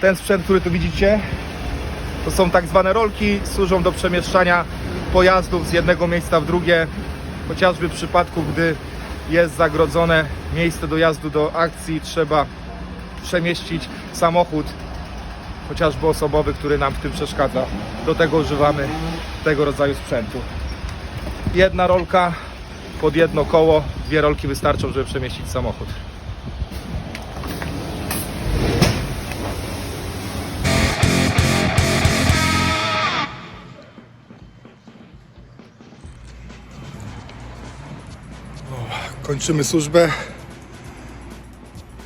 Ten sprzęt, który tu widzicie, to są tak zwane rolki, służą do przemieszczania pojazdów z jednego miejsca w drugie, chociażby w przypadku, gdy jest zagrodzone miejsce dojazdu do akcji, trzeba przemieścić samochód, chociażby osobowy, który nam w tym przeszkadza. Do tego używamy tego rodzaju sprzętu. Jedna rolka pod jedno koło, dwie rolki wystarczą, żeby przemieścić samochód. Kończymy służbę.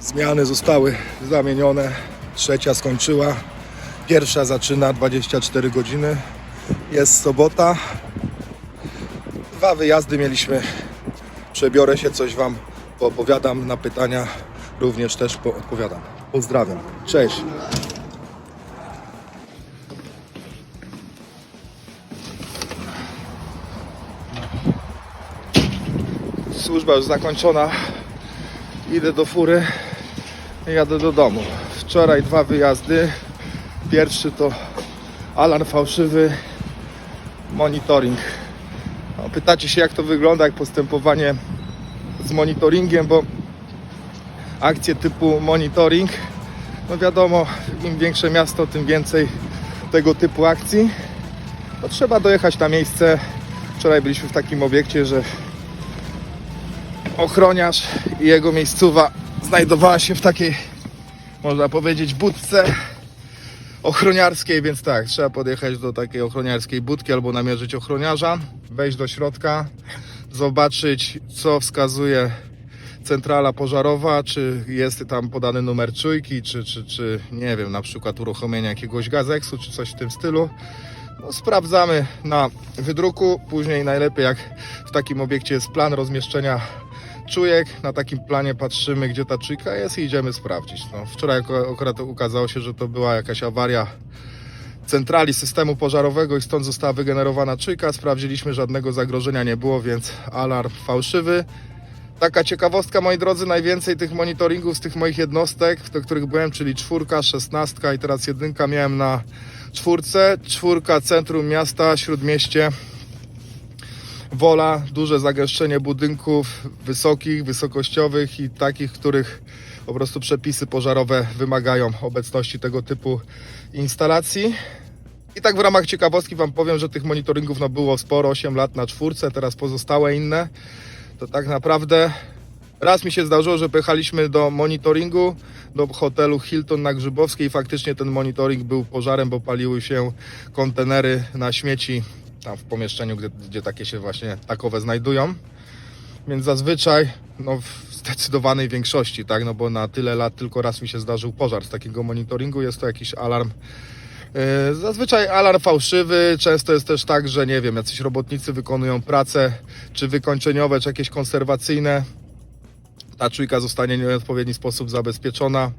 Zmiany zostały zamienione. Trzecia skończyła. Pierwsza zaczyna 24 godziny. Jest sobota. Dwa wyjazdy mieliśmy. Przebiorę się, coś Wam poopowiadam. Na pytania również też odpowiadam. Pozdrawiam. Cześć. Służba już zakończona. Idę do fury jadę do domu. Wczoraj dwa wyjazdy. Pierwszy to alarm fałszywy, monitoring. No, pytacie się jak to wygląda, jak postępowanie z monitoringiem, bo akcje typu monitoring, no wiadomo, im większe miasto, tym więcej tego typu akcji. No, trzeba dojechać na miejsce. Wczoraj byliśmy w takim obiekcie, że ochroniarz i jego miejscowa znajdowała się w takiej, można powiedzieć, budce ochroniarskiej, więc tak, trzeba podjechać do takiej ochroniarskiej budki albo namierzyć ochroniarza, wejść do środka, zobaczyć co wskazuje centrala pożarowa, czy jest tam podany numer czujki, czy, czy, czy nie wiem, na przykład uruchomienia jakiegoś gazeksu, czy coś w tym stylu. No, sprawdzamy na wydruku, później najlepiej jak w takim obiekcie jest plan rozmieszczenia czujek, na takim planie patrzymy gdzie ta czujka jest i idziemy sprawdzić. No, wczoraj akurat okazało się, że to była jakaś awaria centrali systemu pożarowego i stąd została wygenerowana czujka. Sprawdziliśmy, żadnego zagrożenia nie było, więc alarm fałszywy. Taka ciekawostka, moi drodzy, najwięcej tych monitoringów z tych moich jednostek, do których byłem, czyli czwórka, szesnastka i teraz jedynka miałem na czwórce. Czwórka, centrum miasta, śródmieście, Wola, duże zagęszczenie budynków wysokich, wysokościowych i takich, których po prostu przepisy pożarowe wymagają obecności tego typu instalacji. I tak w ramach ciekawostki Wam powiem, że tych monitoringów no, było sporo, 8 lat na czwórce, teraz pozostałe inne. To tak naprawdę raz mi się zdarzyło, że pojechaliśmy do monitoringu, do hotelu Hilton na Grzybowskiej i faktycznie ten monitoring był pożarem, bo paliły się kontenery na śmieci tam w pomieszczeniu, gdzie, gdzie takie się właśnie takowe znajdują. Więc zazwyczaj, no w zdecydowanej większości, tak, no bo na tyle lat tylko raz mi się zdarzył pożar z takiego monitoringu, jest to jakiś alarm Yy, Zazwyczaj alarm fałszywy, często jest też tak, że nie wiem, jacyś robotnicy wykonują prace, czy wykończeniowe, czy jakieś konserwacyjne. Ta czujka zostanie w nieodpowiedni sposób zabezpieczona,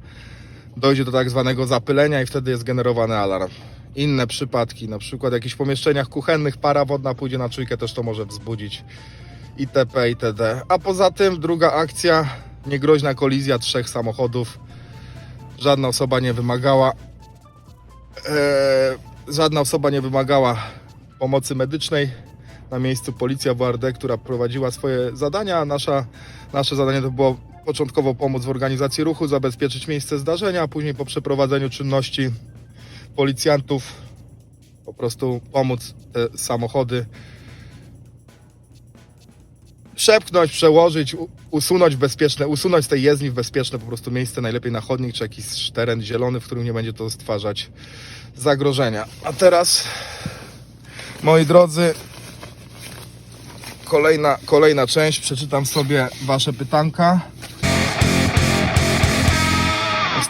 dojdzie do tak zwanego zapylenia i wtedy jest generowany alarm. Inne przypadki, na przykład w jakichś pomieszczeniach kuchennych para wodna pójdzie na czujkę, też to może wzbudzić itp. itd. A poza tym druga akcja, niegroźna kolizja trzech samochodów. Żadna osoba nie wymagała e, żadna osoba nie wymagała pomocy medycznej. Na miejscu policja WRD, która prowadziła swoje zadania. a Nasza, nasze zadanie to było początkowo pomóc w organizacji ruchu, zabezpieczyć miejsce zdarzenia, a później po przeprowadzeniu czynności policjantów po prostu pomóc te samochody przepchnąć, przełożyć, usunąć bezpieczne, usunąć z tej jezdni w bezpieczne po prostu miejsce, najlepiej na chodnik czy jakiś teren zielony, w którym nie będzie to stwarzać zagrożenia. A teraz, moi drodzy, kolejna, kolejna część, przeczytam sobie Wasze pytanka.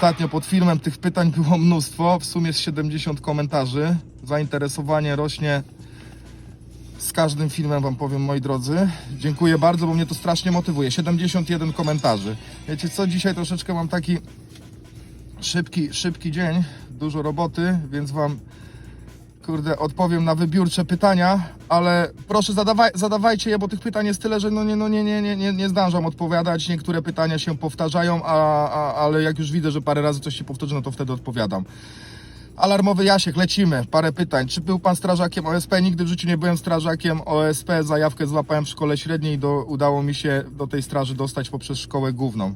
Ostatnio pod filmem tych pytań było mnóstwo, w sumie z 70 komentarzy. Zainteresowanie rośnie z każdym filmem wam powiem, moi drodzy. Dziękuję bardzo, bo mnie to strasznie motywuje. 71 komentarzy. Wiecie co, dzisiaj troszeczkę mam taki szybki, szybki dzień, dużo roboty, więc wam kurde, odpowiem na wybiórcze pytania, ale proszę zadawaj, zadawajcie je, bo tych pytań jest tyle, że no nie, no nie, nie, nie, nie, nie zdążam odpowiadać. Niektóre pytania się powtarzają, a, a, ale jak już widzę, że parę razy coś się powtórzy, no to wtedy odpowiadam. Alarmowy Jasiek, lecimy. Parę pytań. Czy był pan strażakiem OSP? Nigdy w życiu nie byłem strażakiem OSP. Zajawkę złapałem w szkole średniej. Do, udało mi się do tej straży dostać poprzez szkołę główną.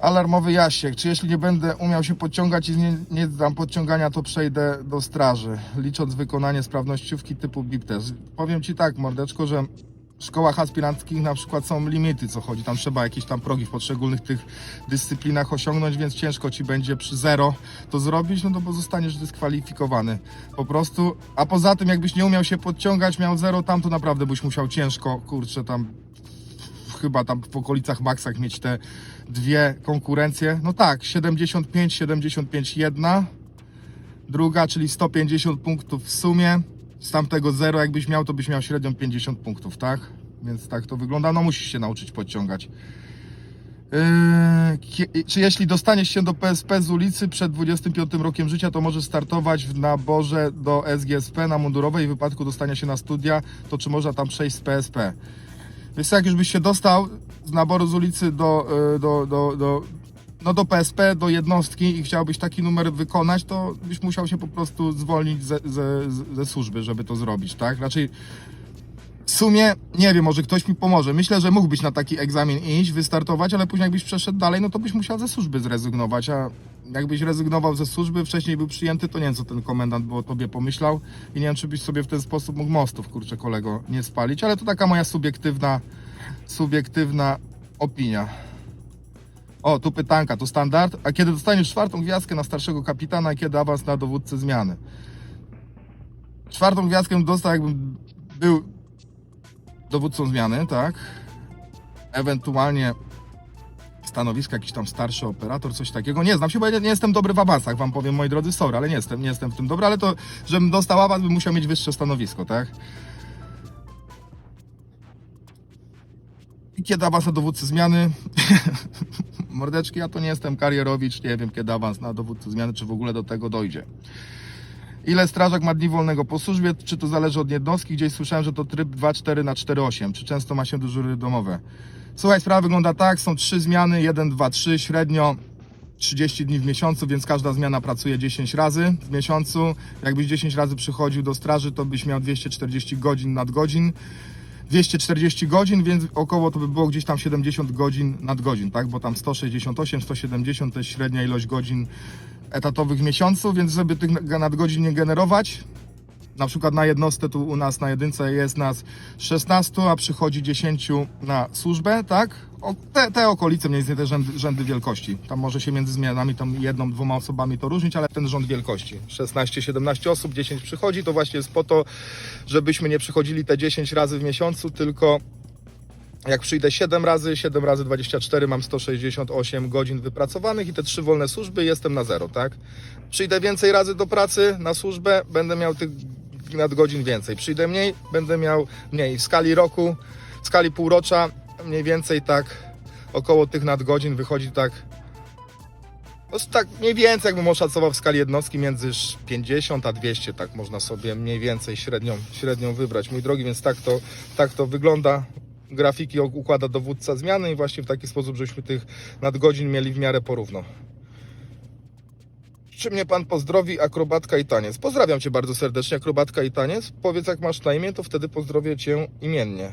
Alarmowy Jasiek. Czy jeśli nie będę umiał się podciągać i nie, nie zdam podciągania, to przejdę do straży, licząc wykonanie sprawnościówki typu BIP test? Powiem Ci tak, mordeczko, że w szkołach aspiranckich na przykład są limity, co chodzi. Tam trzeba jakieś tam progi w poszczególnych tych dyscyplinach osiągnąć, więc ciężko Ci będzie przy zero to zrobić, no to bo zostaniesz dyskwalifikowany. Po prostu. A poza tym, jakbyś nie umiał się podciągać, miał zero tam, to naprawdę byś musiał ciężko, kurczę, tam chyba tam w okolicach maksach mieć te dwie konkurencje. No tak, 75, 75 jedna, druga, czyli 150 punktów w sumie. Z tamtego zero, jakbyś miał, to byś miał średnią 50 punktów, tak? Więc tak to wygląda. No musisz się nauczyć podciągać. Yy, czy jeśli dostaniesz się do PSP z ulicy przed 25 rokiem życia, to możesz startować w naborze do SGSP na mundurowej. W wypadku dostania się na studia, to czy można tam przejść z PSP? Więc jak już byś się dostał z naboru z ulicy do, y, do, do, do, no do PSP, do jednostki i chciałbyś taki numer wykonać, to byś musiał się po prostu zwolnić ze, ze, ze służby, żeby to zrobić, tak? Raczej w sumie, nie wiem, może ktoś mi pomoże. Myślę, że mógłbyś na taki egzamin iść, wystartować, ale później jakbyś przeszedł dalej, no to byś musiał ze służby zrezygnować, a jakbyś rezygnował ze służby, wcześniej był przyjęty, to nie wiem, co ten komendant by o tobie pomyślał i nie wiem, czy byś sobie w ten sposób mógł mostów, kurczę, kolego, nie spalić, ale to taka moja subiektywna, subiektywna opinia. O, tu pytanka, to standard. A kiedy dostaniesz czwartą gwiazdkę na starszego kapitana, kiedy awans na dowódcę zmiany? Czwartą gwiazdkę dostał, jakbym był dowódcą zmiany, tak? Ewentualnie stanowisko, jakiś tam starszy operator, coś takiego. Nie znam się, bo ja nie, jestem dobry w awansach, wam powiem, moi drodzy, sorry, ale nie jestem, nie jestem w tym dobry, ale to, żebym dostał awans, bym musiał mieć wyższe stanowisko, tak? I kiedy awans na dowódcę zmiany? Mordeczki, ja to nie jestem karierowicz, nie wiem kiedy awans na dowódcę zmiany, czy w ogóle do tego dojdzie. Ile strażak ma dni wolnego po służbie? Czy to zależy od jednostki? Gdzieś słyszałem, że to tryb 2-4 na 4-8. Czy często ma się dyżury domowe? Słuchaj, sprawa wygląda tak. Są trzy zmiany, 1, 2, 3, średnio 30 dni w miesiącu, więc każda zmiana pracuje 10 razy w miesiącu. Jakbyś 10 razy przychodził do straży, to byś miał 240 godzin nadgodzin. 240 godzin, więc około to by było gdzieś tam 70 godzin nadgodzin, tak? Bo tam 168, 170 to jest średnia ilość godzin etatowych w miesiącu, więc żeby tych nadgodzin nie generować, na przykład na jednostce tu u nas na jedynce jest nas 16, a przychodzi 10 na służbę, tak? O, te, te okolice mniej więcej te rzędy, rzędy wielkości. Tam może się między zmianami tam jedną, dwoma osobami to różnić, ale ten rząd wielkości. 16-17 osób, 10 przychodzi, to właśnie jest po to, żebyśmy nie przychodzili te 10 razy w miesiącu, tylko jak przyjdę 7 razy, 7 razy 24 mam 168 godzin wypracowanych i te trzy wolne służby jestem na zero, tak? Przyjdę więcej razy do pracy na służbę, będę miał tych nadgodzin więcej. Przyjdę mniej, będę miał mniej. W skali roku, w skali półrocza mniej więcej tak około tych nadgodzin wychodzi tak no tak mniej więcej jakbym oszacował w skali jednostki między 50 a 200, tak można sobie mniej więcej średnią, średnią wybrać. Mój drogi, więc tak to, tak to wygląda. Grafiki układa dowódca zmiany i właśnie w taki sposób, żebyśmy tych nadgodzin mieli w miarę porówno. Czy mnie pan pozdrowi, akrobatka i taniec? Pozdrawiam cię bardzo serdecznie, akrobatka i taniec. Powiedz jak masz na imię, to wtedy pozdrowię cię imiennie.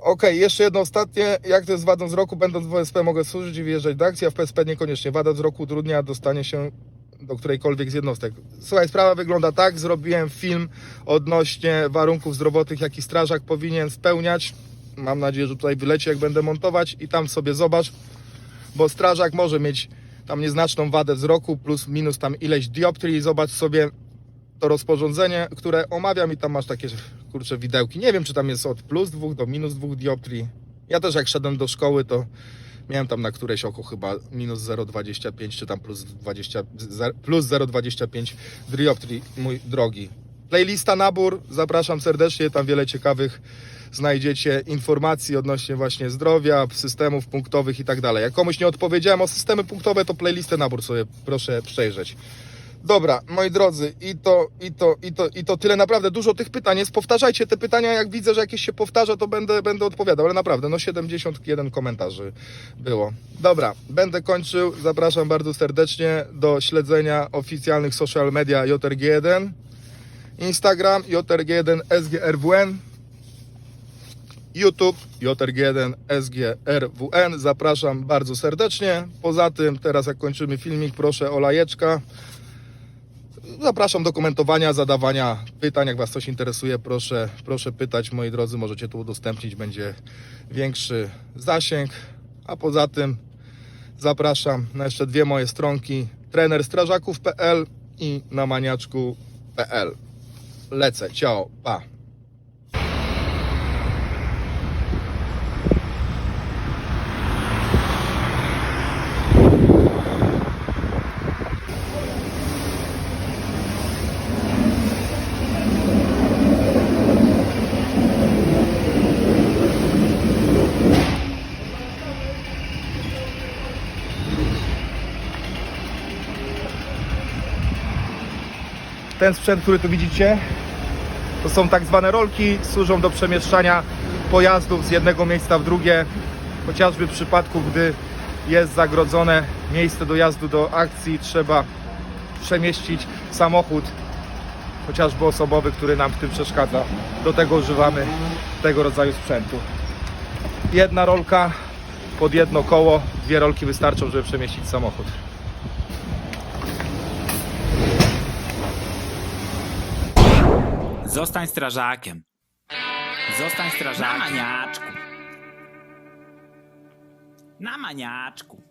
Okej, jeszcze jedno ostatnie. Jak to jest z wadą wzroku? Będąc w OSP mogę służyć i wyjeżdżać do akcji, a w PSP niekoniecznie. Wada wzroku utrudnia dostanie się do którejkolwiek z jednostek. Słuchaj, sprawa wygląda tak, zrobiłem film odnośnie warunków zdrowotnych, jaki strażak powinien spełniać. Mam nadzieję, że tutaj wyleci, jak będę montować i tam sobie zobacz, bo strażak może mieć tam nieznaczną wadę wzroku, plus minus tam ileś dioptrii. Zobacz sobie to rozporządzenie, które omawiam i tam masz takie, kurcze, widełki. Nie wiem, czy tam jest od plus 2 do minus 2 dioptrii. Ja też jak szedłem do szkoły, to miałem tam na któreś oko chyba minus 0,25 czy tam plus 20, ze- plus 0,25 dioptrii, mój drogi. Playlista nabór, zapraszam serdecznie, tam wiele ciekawych znajdziecie informacji odnośnie właśnie zdrowia, systemów punktowych i tak dalej. Jak komuś nie odpowiedziałem o systemy punktowe, to playlistę nabór sobie proszę przejrzeć. Dobra, moi drodzy, i to, i to, i to, i to tyle. Naprawdę dużo tych pytań jest. Powtarzajcie te pytania. Jak widzę, że jakieś się powtarza, to będę, będę odpowiadał. Ale naprawdę, no 71 komentarzy było. Dobra, będę kończył. Zapraszam bardzo serdecznie do śledzenia oficjalnych social media JRG1, Instagram JRG1 SGRWN, YouTube JRG1 SGRWN. Zapraszam bardzo serdecznie. Poza tym, teraz jak kończymy filmik, proszę o lajeczka. Zapraszam do komentowania, zadawania pytań. Jak Was coś interesuje, proszę, proszę pytać, moi drodzy. Możecie tu udostępnić, będzie większy zasięg. A poza tym zapraszam na jeszcze dwie moje stronki: trenerstrażaków.pl i na maniaczku.pl. Lecę, ciao, pa. Ten sprzęt, który tu widzicie, to są tak zwane rolki, służą do przemieszczania pojazdów z jednego miejsca w drugie, chociażby w przypadku, gdy jest zagrodzone miejsce dojazdu do akcji, trzeba przemieścić samochód, chociażby osobowy, który nam w tym przeszkadza. Do tego używamy tego rodzaju sprzętu. Jedna rolka pod jedno koło, dwie rolki wystarczą, żeby przemieścić samochód. Zostań strażakiem. Zostań strażakiem. Na maniaczku. Na maniaczku.